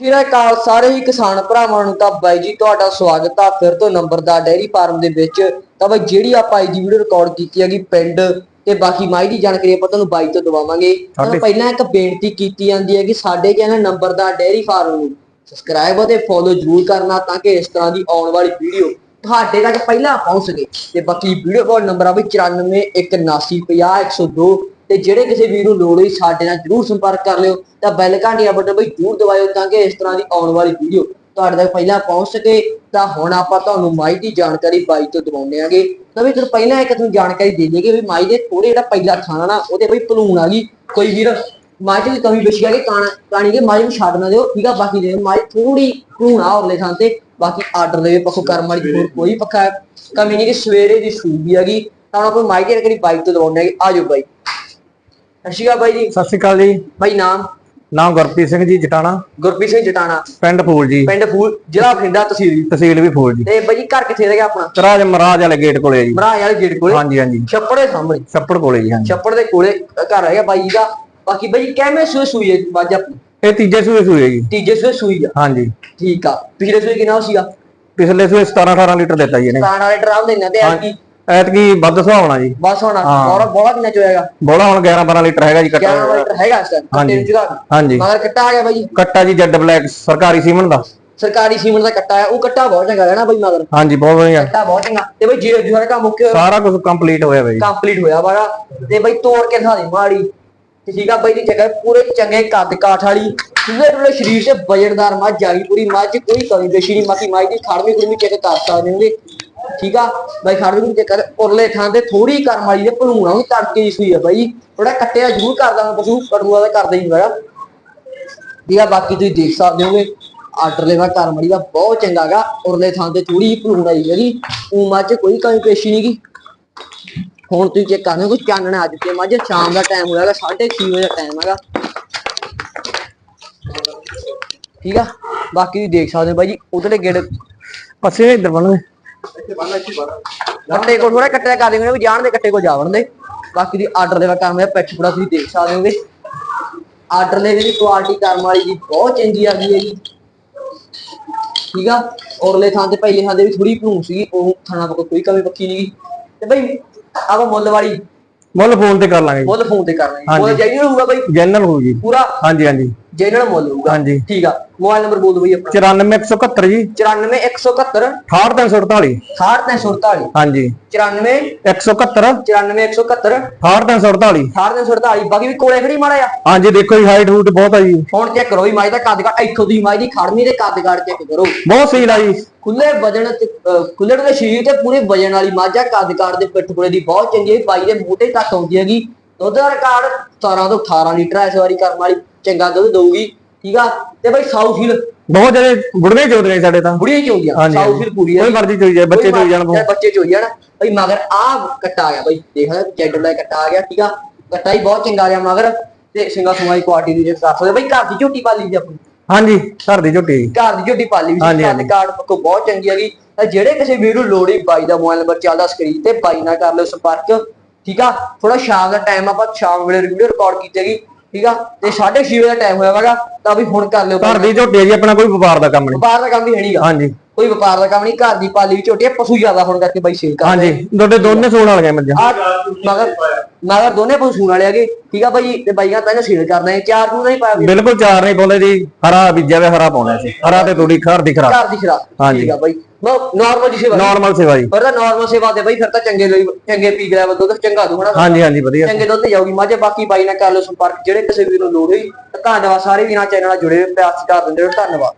ਸ਼੍ਰੀ ਅਕਾਲ ਸਾਰੇ ਹੀ ਕਿਸਾਨ ਭਰਾਵਾਂ ਨੂੰ ਤਾਂ ਬਾਈ ਜੀ ਤੁਹਾਡਾ ਸਵਾਗਤ ਆ। ਫਿਰ ਤੋਂ ਨੰਬਰਦਾਰ ਡੈਰੀ ਫਾਰਮ ਦੇ ਵਿੱਚ। ਤਾਂ ਬਾਈ ਜਿਹੜੀ ਆਪਾਂ ਅੱਜ ਦੀ ਵੀਡੀਓ ਰਿਕਾਰਡ ਕੀਤੀ ਹੈਗੀ ਪਿੰਡ ਤੇ ਬਾਕੀ ਮਾਈ ਦੀ ਜਾਣਕਾਰੀ ਆਪਾਂ ਤੁਹਾਨੂੰ ਬਾਈ ਤੋਂ ਦਵਾਵਾਂਗੇ। ਤਾਂ ਪਹਿਲਾਂ ਇੱਕ ਬੇਨਤੀ ਕੀਤੀ ਜਾਂਦੀ ਹੈ ਕਿ ਸਾਡੇ ਚੈਨਲ ਨੰਬਰਦਾਰ ਡੈਰੀ ਫਾਰਮ ਨੂੰ ਸਬਸਕ੍ਰਾਈਬ ਅਤੇ ਫੋਲੋ ਜ਼ਰੂਰ ਕਰਨਾ ਤਾਂ ਕਿ ਇਸ ਤਰ੍ਹਾਂ ਦੀ ਆਉਣ ਵਾਲੀ ਵੀਡੀਓ ਤੁਹਾਡੇ ਤੱਕ ਪਹਿਲਾਂ ਪਹੁੰਚ ਸਕੇ। ਤੇ ਬਾਕੀ ਵੀਡੀਓ ਕਾਲ ਨੰਬਰ ਆ ਵੀ 9417050102 ਤੇ ਜਿਹੜੇ ਕਿਸੇ ਵੀਰ ਨੂੰ ਲੋੜ ਹੋਈ ਸਾਡੇ ਨਾਲ ਜਰੂਰ ਸੰਪਰਕ ਕਰ ਲਿਓ, ਤਾਂ ਬੈਲ ਘੰਟੀਆਂ ਬਟਨ ਬਈ ਜਰੂਰ ਦਬਾਇਓ ਤਾਂ ਕਿ ਇਸ ਤਰ੍ਹਾਂ ਦੀ ਆਉਣ ਵਾਲੀ ਵੀਡੀਓ ਤੁਹਾਡੇ ਤੱਕ ਪਹਿਲਾਂ ਪਹੁੰਚ ਸਕੇ। ਤਾਂ ਹੁਣ ਆਪਾਂ ਤੁਹਾਨੂੰ ਮਾਈ ਦੀ ਜਾਣਕਾਰੀ ਬਾਈ ਤੋਂ ਦਵਾਉਂਦੇ ਆਂਗੇ। ਤਾਂ ਵੀ ਤੁਹਾਨੂੰ ਪਹਿਲਾਂ ਇੱਕ ਤੁਹਾਨੂੰ ਜਾਣਕਾਰੀ ਦੇ ਦੇਗੇ ਵੀ ਮਾਈ ਦੇ ਥੋੜੇ ਜਿਹੜਾ ਪਹਿਲਾ ਥਾਣਾ ਨਾ, ਉਹਦੇ ਬਈ ਭਲੂਣ ਆ ਗਈ। ਕੋਈ ਵੀਰ, ਮਾਈ ਦੀ ਕਮੀ ਬਚੀ ਆ ਕਿ ਕਾਣਾ, ਕਾਣੀ ਕੇ ਮਾਈ ਨੂੰ ਛੱਡ ਨਾ ਦਿਓ। ਠੀਕ ਆ, ਬਾਕੀ ਦੇ ਮਾਈ ਥੋੜੀ ਭਲੂਣ ਆ ਔਰਲੇ ਥਾਂ ਤੇ। ਬਾਕੀ ਆਰਡਰ ਦੇ ਪੱਖੋਂ ਕਰਮ ਵਾਲੀ ਕੋਈ ਪੱਖਾ ਕਮੀ ਨਹੀਂ ਕਿ ਸਵੇਰੇ ਦੀ ਸੂਬੀ ਹੈਗੀ ਤਾਂ ਹੁਣ ਆਪਾਂ ਮਾਈ ਦੀ ਜਾਣਕਾਰੀ ਬਾਈਕ ਤੋਂ ਦਵਾਉਂਦੇ ਆਂਗੇ। ਆਜੋ ਬਾਈ। ਸਤਿ ਸ਼੍ਰੀ ਅਕਾਲ ਬਾਈ ਜੀ। ਸਤਿ ਸ਼੍ਰੀ ਅਕਾਲ ਜੀ। ਬਾਈ ਨਾਮ? ਨਾਮ ਗੁਰਪ੍ਰੀਤ ਸਿੰਘ ਜੀ ਜਟਾਣਾ। ਗੁਰਪ੍ਰੀਤ ਸਿੰਘ ਜਟਾਣਾ। ਪਿੰਡ ਫੂਲ ਜੀ। ਪਿੰਡ ਫੂਲ ਜ਼ਿਲ੍ਹਾ ਬਠਿੰਡਾ ਤਹਿਸੀਲ। ਤਹਿਸੀਲ ਵੀ ਫੂਲ ਜੀ। ਤੇ ਬਾਈ ਜੀ ਘਰ ਕਿੱਥੇ ਰਹਿ ਗਿਆ ਆਪਣਾ? ਤਰਾਜ ਮਹਾਰਾਜ ਵਾਲੇ ਗੇਟ ਕੋਲੇ ਜੀ। ਮਰਾਜ ਵਾਲੇ ਗੇਟ ਕੋਲੇ? ਹਾਂਜੀ ਹਾਂਜੀ। ਛੱਪੜ ਦੇ ਸਾਹਮਣੇ। ਛੱਪੜ ਕੋਲੇ ਜੀ ਹਾਂਜੀ। ਛੱਪੜ ਦੇ ਕੋਲੇ ਘਰ ਹੈਗਾ ਬਾਈ ਜੀ ਦਾ। ਬਾਕੀ ਬਾਈ ਜੀ ਕਿਵੇਂ ਸੂਏ ਸੂਈ ਹੈ ਮੱਝ ਆਪਣੀ? ਇਹ ਤੀਜੇ ਸੂਏ ਸੂਏ ਜੀ। ਤੀਜੇ ਸੂਏ ਸੂਈ ਆ। ਹਾਂਜੀ। ਠੀਕ ਆ। ਪਿਛਲੇ ਸੂਏ ਕਿੰਨਾ ਸੀਗਾ ਪਿਛਲੇ ਸੂਏ 17 18 ਲੀਟਰ ਦਿੱਤਾ ਜੀ ਇਹਨੇ। ਤਾਂ ਵਾਲੇ ਡਰਾਮ ਦੇਣਾ ਤੇ ਐਤਕੀ ਐਤਕੀ ਵੱਧ ਸੁਹਾਵਣਾ ਜੀ। ਬਸ ਹੁਣ। ਹਾਂ। ਬੋਲਾ ਬੋਲਾ ਕਿੰਨਾ ਚ ਹੋਏਗਾ ਬੋਲਾ ਹੁਣ 11 12 ਲੀਟਰ ਹੈਗਾ ਜੀ 11 ਕੱਟਾ ਲੀਟਰ ਹੈਗਾ ਇਸ ਟਾਈਮ ਹਾਂਜੀ। ਕੱਟੇ ਜਗਾ ਹਾਂਜੀ। ਮਗਰ ਕੱਟਾ ਆ ਗਿਆ ਬਾਈ। ਜੀ ਕੱਟਾ ਜੀ ਜੈਡ ਬਲੈਕ ਸਰਕਾਰੀ ਸੀਮਨ ਦਾ। ਸਰਕਾਰੀ ਸੀਮੈਂਟ ਦਾ ਕੱਟਾ ਆ। ਉਹ ਕੱਟਾ ਬਹੁਤ ਚੰਗਾ ਹੈ ਨਾ ਬਾਈ ਮਗਰ। ਹਾਂਜੀ ਬਹੁਤ ਵਧੀਆ। ਕੱਟਾ ਬਹੁਤ ਚੰਗਾ। ਤੇ ਬਾਈ ਜੇ ਜਿਹੜਾ ਕੰਮ ਮੁੱਕ ਸਾਰਾ ਕੁਝ ਕੰਪਲੀਟ ਹੋਇਆ ਬਈ। ਕੰਪਲੀਟ ਹੋਇਆ ਵਾਗਾ ਤੇ ਬਾਈ ਤੋੜ ਕੇ ਦਿਖਾ ਦੇ ਮਾੜੀ। ਤੇ ਠੀਕ ਆ ਬਾਈ ਦੀ ਜਗ੍ਹਾ ਪੂਰੇ ਚੰਗੇ ਕੱਦ ਕਾਠ ਵਾਲੀ। ਪੂਰੇ ਪੂਰੇ ਸਰੀਰ ਤੇ ਵਜਨਦਾਰ ਮੱਝ ਆ ਗਈ ਪੂਰੀ। ਮੱਝ ਕੋਈ ਕਮੀ ਪੇਸ਼ੀ ਨਹੀਂ। ਬਾਕੀ ਮਾਈ ਦੀ ਖੜਵੀ ਖੁਰਮੀ ਚੈੱਕ ਕਰ ਸਕਦੇ ਹੋਗੇ। ਠੀਕ ਆ? ਬਾਈ ਖੜਵੀ ਨੂੰ ਚੈੱਕ ਕਰ ਉਰਲੇ ਥਾਂ ਤੇ ਥੋੜੀ ਕਰਮ ਵਾਲੀ ਦੇ ਭਲੂਣਾ ਵੀ ਤੜਕੇ ਦੀ ਸੂਈ ਆ ਬਾਈ। ਥੋੜਾ ਕੱਟਿਆ ਜ਼ਰੂਰ ਕਰਦਾ ਪਸ਼ੂ ਕਟੂਆ ਦਾ ਕਰਦਾ ਹੀ ਹੈਗਾ। ਠੀਕ ਆ, ਬਾਕੀ ਤੁਸੀਂ ਦੇਖ ਸਕਦੇ ਹੋਗੇ ਆਰਡਰ ਲੈਵਾ ਕਰਮ ਵਾਲੀ ਦਾ ਬਹੁਤ ਚੰਗਾ ਉਰਲੇ ਥਾਂ ਤੇ ਥੋੜੀ ਜਿਹੀ ਭਲੂਣ ਆਈ ਹੈਗੀ। 'ਚ ਕੋਈ ਕਮੀ ਪੇਸ਼ੀ ਨਹੀਂ ਗੀ ਹੁਣ ਤੁਸੀਂ ਚੈੱਕ ਕਰਦੇ ਹੋ ਕਿ ਚਾਨਣ ਆ ਚੁੱਕੇ ਮੱਝ ਸ਼ਾਮ ਦਾ ਟਾਈਮ ਹੋਇਆ ਹੈਗਾ 6:30 ਵਜੇ ਦਾ ਟਾਈਮ ਹੈਗਾ। ਠੀਕ ਆ? ਬਾਕੀ ਤੁਸੀਂ ਦੇਖ ਸਕਦੇ ਹੋ ਬਾਈ ਜੀ, ਉਧਰਲੇ ਗੇੜ ਪਸੇ ਇੱਧਰ ਬਣਨ ਕੱਟੇ ਕੋਲ ਥੋੜਾ ਕੱਟਿਆ ਕਰ ਦੇਣਗੇ ਵੀ ਜਾਣ ਦੇ ਕੱਟੇ ਕੋਲ ਜਾਵਣ ਦੇ। ਬਾਕੀ ਦੀ ਆਰਡਰ ਦੇ ਕੰਮ ਹੈ ਪਿੱਛ ਪੂਰਾ ਤੁਸੀਂ ਦੇਖ ਸਕਦੇ ਹੋਗੇ। ਆਰਡਰ ਦੇ ਦੀ ਕੁਆਲਿਟੀ ਕਰਮ ਵਾਲੀ ਦੀ ਬਹੁਤ ਚੰਗੀ ਆ ਗਈ ਹੈ ਜੀ। ਠੀਕ ਆ? ਔਰਲੇ ਥਾਂ ਤੇ ਪਹਿਲੇ ਥਾਂ ਦੇ ਵੀ ਥੋੜੀ ਭੂੰ ਸੀ ਉਹ ਥਾਣਾ ਪੱਕਾ ਕੋਈ ਕਮੀ ਪੱਕੀ ਨਹੀਂ ਤੇ ਬਈ ਆਪਾਂ ਮੁੱਲ ਵਾਲੀ ਮੁੱਲ ਫੋਨ ਤੇ ਕਰ ਲਾਂਗੇ ਮੁੱਲ ਫੋਨ ਤੇ ਹੈ ਹਾਂਜੀ। ਮੁੱਲ ਜਾਈ ਹੋਊਗਾ ਬਈ? ਜਨਰਲ ਹੋ ਜੀ ਪੂਰਾ? ਹਾਂਜੀ ਹਾਂਜੀ। ਜੈਨਰਲ ਮੁੱਲ ਹੋਊਗਾ। ਹਾਂਜੀ। ਠੀਕ ਆ। ਮੋਬਾਈਲ ਨੰਬਰ ਬੋਲ ਬਈ ਆਪਣਾ। 94171 ਜੀ। 94171 68348 68347 ਹਾਂਜੀ। 94 171 94171 68348 68347 ਬਾਕੀ ਵੀ ਕੋਲੇ ਖੜੀ ਮਾੜਾ ਆ ਹਾਂਜੀ ਦੇਖੋ ਜੀ ਹਾਈਟ ਹੂਟ ਬਹੁਤ ਆ ਜੀ। ਹੁਣ ਚੈੱਕ ਕਰੋ ਵੀ ਮਾਈ ਦਾ ਕੱਦ ਕਾਠ ਇੱਥੋਂ ਦੀ ਮਾਈ ਦੀ ਖੜਨੀ ਤੇ ਕੱਦ ਕਾਠ ਚੈੱਕ ਕਰੋ। ਬਹੁਤ ਸੀਲ ਆ ਜੀ। ਖੁੱਲੇ ਵਜਣ ਤੇ ਅਹ ਖੁੱਲੇ ਦੇ ਸਰੀਰ ਤੇ ਪੂਰੇ ਵਜਣ ਵਾਲੀ ਮਾਝਾ ਕੱਦ ਕਾਠ ਦੇ ਪਿੱਠ ਪੁੜੇ ਦੀ ਬਹੁਤ ਚੰਗੀ ਹੈ ਬਾਈ ਦੇ ਮੋਢੇ ਤੱਕ ਆਉਂਦੀ ਹੈਗੀ। ਦੁੱਧ ਦਾ ਰਿਕਾਰਡ 17 ਤੋਂ 18 ਲੀਟਰ ਹੈ ਇਸ ਵਾਰੀ ਕਰਮ ਵਾਲੀ ਚੰਗਾ ਦੁੱਧ ਦਊਗੀ ਠੀਕ ਆ? ਤੇ ਬਾਈ ਸਾਊ ਫੀਲ ਬਹੁਤ ਜਿਹੜੇ ਬੁੜਵੇਂ ਚੋਦ ਨੇ ਸਾਡੇ ਤਾਂ। ਬੁੜੀਆਂ ਚ ਹੁੰਦੀਆਂ ਹਾਂਜੀ, ਸਾਊ ਹਾਂਜੀ। ਫੀਲ ਪੂਰੀ ਹੈ ਕੋਈ ਮਰਜ਼ੀ ਚੋਈ ਜਾਏ, ਬੱਚੇ ਚੋਈ ਜਾਣ ਚਾਹੇ ਬੱਚੇ ਚੋਈ ਜਾਣ। ਬਈ ਮਗਰ ਆ ਕੱਟਾ ਆ ਗਿਆ ਬਈ ਦੇਖ ਲੈ ਚੈਡਰ ਦਾ ਕੱਟਾ ਆ ਗਿਆ ਠੀਕ ਆ? ਕੱਟਾ ਹੀ ਬਹੁਤ ਚੰਗਾ ਆ ਗਿਆ ਮਗਰ ਤੇ ਸਿੰਗਾ ਸੁਮਾਈ ਕੁਆਲਿਟੀ ਦੀ ਜੇ ਦੱਸ ਸਕਦੇ ਬਈ ਘਰ ਦੀ ਝੋਟੀ ਪਾਲੀ ਜੀ ਆਪਣੀ। ਹਾਂਜੀ ਘਰ ਦੀ ਝੋਟੀ। ਜੀ। ਘਰ ਦੀ ਝੋਟੀ ਪਾਲੀ ਵੀ ਹਾਂਜੀ, ਹਾਂਜੀ। ਕਾਰਡ ਪੱਕੋ ਬਹੁਤ ਚੰਗੀ ਹੈਗੀ। ਤਾਂ ਜਿਹੜੇ ਕਿਸੇ ਵੀਰ ਨੂੰ ਲੋੜ ਹੀ ਬਾਈ ਦਾ ਮੋਬਾਈਲ ਨੰਬਰ ਚੱਲਦਾ ਸਕਰੀਨ ਤੇ ਬਾਈ ਨਾਲ ਕਰ ਲਿਓ ਸੰਪਰਕ। ਠੀਕ ਆ? ਥੋੜਾ ਸ਼ਾਮ ਦਾ ਟਾਈਮ ਆਪਾਂ ਸ਼ਾਮ ਵੇਲੇ ਵੀਡੀਓ ਰਿਕਾਰਡ ਕੀਤੇਗੀ ਠੀਕ ਆ? ਤੇ 6:30 ਵਜੇ ਦਾ ਟਾਈਮ ਹੋਇਆ ਵਾਗਾ ਤਾਂ ਵੀ ਹੁਣ ਕਰ ਲਿਓ ਘਰ ਦੀ ਝੋਟੀ ਹੈ ਜੀ ਆਪਣਾ ਕੋਈ ਵਪਾਰ ਦਾ ਕੰਮ ਨਹੀਂ ਵਪਾਰ ਦਾ ਕੰਮ ਵੀ ਹੈ ਨਹੀਂਗਾ ਹਾਂਜੀ। ਕੋਈ ਵਪਾਰ ਦਾ ਕੰਮ ਨਹੀਂ ਘਰ ਦੀ ਪਾਲੀ ਵੀ ਝੋਟੀ ਪਸ਼ੂ ਜ਼ਿਆਦਾ ਹੋਣ ਕਰਕੇ ਬਾਈ ਸੇਲ ਕਰਦੇ ਹਾਂਜੀ। ਤੁਹਾਡੇ ਦੋਨੇ ਸੋਣ ਵਾਲੀਆਂ ਮੱਝਾਂ। ਮਗਰ ਮਗਰ ਦੋਨੇ ਪਸ਼ੂ ਸੂਣ ਵਾਲੇ ਹੈਗੇ ਠੀਕ ਆ ਬਾਈ? ਤੇ ਬਾਈਆਂ ਤਾਂ ਸੇਲ ਕਰਨਾ ਹੈ। ਚਾਰ ਨੂੰ ਨਹੀਂ ਪਾਇਆ। ਬਿਲਕੁਲ ਚਾਰ ਨਹੀਂ ਪਾਉਂਦੇ ਜੀ। ਹਰਾ ਬੀਜਿਆ ਵੇ ਹਰਾ ਪਾਉਣਾ ਸੀ। ਹਰਾ ਤੇ ਥੋੜੀ ਘਰ ਦੀ ਖਰਾਬ। ਘਰ ਦੀ ਖਰਾਬ। ਹਾਂਜੀ। ਠੀਕ ਆ ਬਾਈ। ਨਾਰਮਲ ਜੀ ਸੇਵਾ। ਨਾਰਮਲ ਸੇਵਾ ਜੀ। ਪਰ ਤਾਂ ਨਾਰਮਲ ਸੇਵਾ ਦੇ ਬਾਈ ਫਿਰ ਤਾਂ ਚੰਗੇ ਲਈ ਚੰਗੇ ਪੀ ਗਿਆ ਦੁੱਧ ਚੰਗਾ ਦੂ ਹਨਾ? ਹਾਂਜੀ ਹਾਂਜੀ ਵਧੀਆ। ਚੰਗੇ ਦੁੱਧ ਜਾਊਗੀ। ਮਾਝੇ ਬਾਕੀ ਬਾਈ ਨਾਲ ਕਰ ਲਓ ਸੰਪਰਕ ਜਿਹੜੇ ਕਿਸੇ ਵੀਰ ਨੂੰ ਲੋੜ ਹੋਈ ਤਾਂ ਧੰਨਵਾਦ ਸਾਰੇ ਵੀਰਾਂ ਚੈਨਲ ਨਾਲ ਜੁੜੇ ਹੋਏ ਪਿਆਰ ਸਤਿਕਾਰ ਦਿੰਦੇ ਰਹੋ। ਧੰਨਵਾਦ।